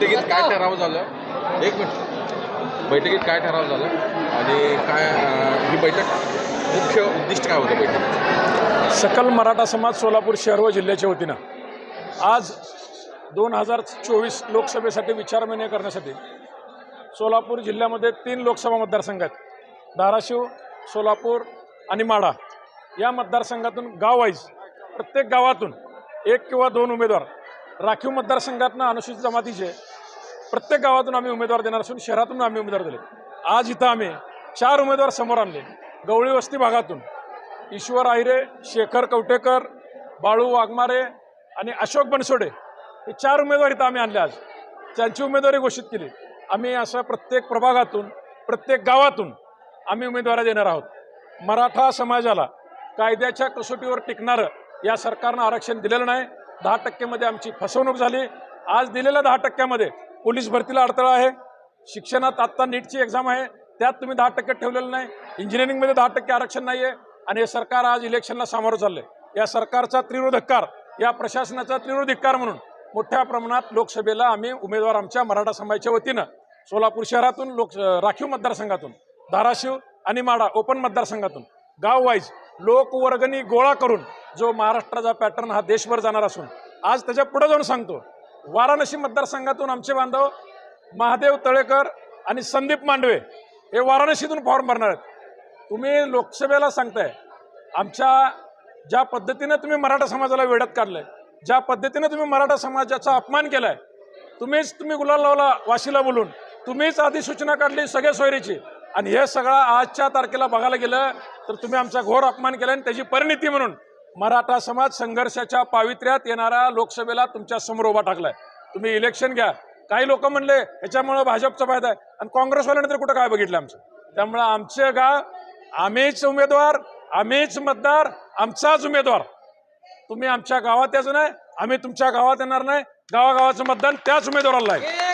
बैठकीत काय ठराव झालं? एक मिनिट. बैठकीत काय ठराव झालं? आणि काय ही बैठक मुख्य उद्दिष्ट काय होतं बैठक सकल मराठा समाज सोलापूर शहर व जिल्ह्याच्या वतीनं आज दोन हजार चोवीस लोकसभेसाठी विचारविनिमय करण्यासाठी सोलापूर जिल्ह्यामध्ये तीन लोकसभा मतदारसंघ आहेत. धाराशिव सोलापूर आणि माढा. या मतदारसंघातून गाववाईज प्रत्येक गावातून एक किंवा दोन उमेदवार राखीव मतदारसंघातनं अनुसूचित जमातीचे प्रत्येक गावातून आम्ही उमेदवार देणार असून शहरातून आम्ही उमेदवार दिले. आज इथं आम्ही चार उमेदवार समोर आणले. गवळी वस्ती भागातून ईश्वर आहिरे शेखर कवटेकर बाळू वाघमारे आणि अशोक बनसोडे हे चार उमेदवार इथं आम्ही आणले आज. त्यांची उमेदवारी घोषित केली. आम्ही असं प्रत्येक प्रभागातून प्रत्येक गावातून आम्ही उमेदवारी देणार आहोत. मराठा समाजाला कायद्याच्या कसोटीवर टिकणारं या सरकारनं आरक्षण दिलेलं नाही. दहा टक्केमध्ये आमची फसवणूक झाली. आज दिलेल्या दहा टक्क्यामध्ये पोलीस भरतीला अडथळा आहे. शिक्षणात आत्ता नीटची एक्झाम आहे. त्यात तुम्ही दहा टक्के ठेवलेलं नाही. इंजिनिअरिंगमध्ये दहा टक्के आरक्षण नाही आहे आणि हे सरकार आज इलेक्शनला सामोरं चाललंय. या सरकारचा त्रिवृ धिक्कार या प्रशासनाचा त्रिवृ धिक्कार म्हणून मोठ्या प्रमाणात लोकसभेला आम्ही उमेदवार आमच्या मराठा समाजाच्या वतीनं सोलापूर शहरातून लोक राखीव मतदारसंघातून धाराशिव आणि माडा ओपन मतदारसंघातून गाव वाईज लोकवर्गणी गोळा करून जो महाराष्ट्राचा पॅटर्न हा देशभर जाणार असून आज त्याच्या पुढे जाऊन सांगतो वाराणसी मतदारसंघातून आमचे बांधव महादेव तळेकर आणि संदीप मांडवे हे वाराणसीतून फॉर्म भरणार आहेत. तुम्ही लोकसभेला सांगताय आमच्या ज्या पद्धतीनं तुम्ही मराठा समाजाला वेड्यात काढलंय ज्या पद्धतीनं तुम्ही मराठा समाजाचा अपमान केलाय तुम्हीच तुम्ही गुलाल लावला वाशीला बोलून तुम्हीच आधी सूचना काढली सगळ्या सोयरीची. आणि हे सगळं आजच्या तारखेला बघायला गेलं तर तुम्ही आमचा घोर अपमान केला आणि त्याची परिणिती म्हणून मराठा समाज संघर्षाच्या पावित्र्यात येणाऱ्या लोकसभेला तुमच्यासमोर उभा टाकलाय. तुम्ही इलेक्शन घ्या. काही लोक म्हणले ह्याच्यामुळं भाजपचा फायदा आहे. आणि काँग्रेसवाल्याने तर कुठं काय बघितलं आमचं? त्यामुळं आमचं गाव आम्हीच उमेदवार आम्हीच मतदार आमचाच उमेदवार. तुम्ही आमच्या गावात यायचं नाही आम्ही तुमच्या गावात येणार नाही. गावागावाचं मतदान त्याच उमेदवाराला आहे.